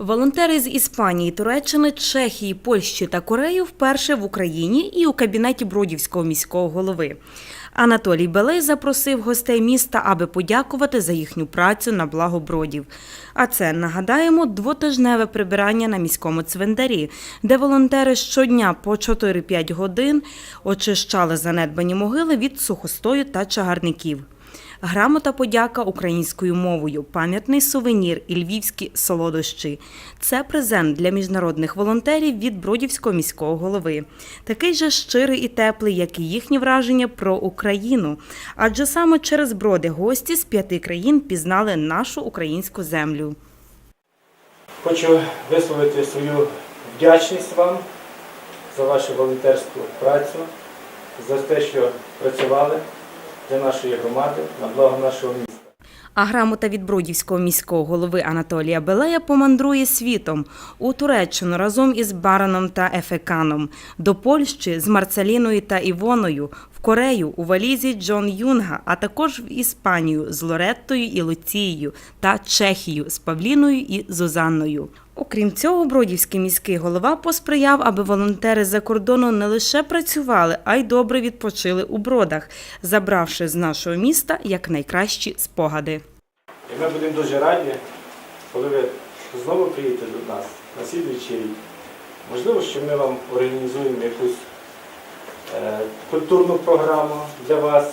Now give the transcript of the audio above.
Волонтери з Іспанії, Туреччини, Чехії, Польщі та Кореї вперше в Україні і у кабінеті Бродівського міського голови. Анатолій Белей запросив гостей міста, аби подякувати за їхню працю на благо бродів. А це нагадаємо двотижневе прибирання на міському цвинтарі, де волонтери щодня по 4-5 годин очищали занедбані могили від сухостою та чагарників. Грамота подяка українською мовою, пам'ятний сувенір і львівські солодощі. Це презент для міжнародних волонтерів від Бродівського міського голови. Такий же щирий і теплий, як і їхні враження про Україну. Адже саме через броди гості з п'яти країн пізнали нашу українську землю. Хочу висловити свою вдячність вам за вашу волонтерську працю, за те, що працювали для нашої громади на благо нашого міста. А грамота від Бродівського міського голови Анатолія Белея помандрує світом у Туреччину разом із Бараном та Ефеканом, до Польщі з Марцеліною та Івоною, Корею у валізі Джон Юнга, а також в Іспанію з Лореттою і Луцією та Чехію з Павліною і Зузанною. Окрім цього, Бродівський міський голова посприяв, аби волонтери за кордону не лише працювали, а й добре відпочили у бродах, забравши з нашого міста якнайкращі спогади. І ми будемо дуже раді, коли ви знову приїдете до нас на слідуючий. Можливо, що ми вам організуємо якусь культурну програму для вас,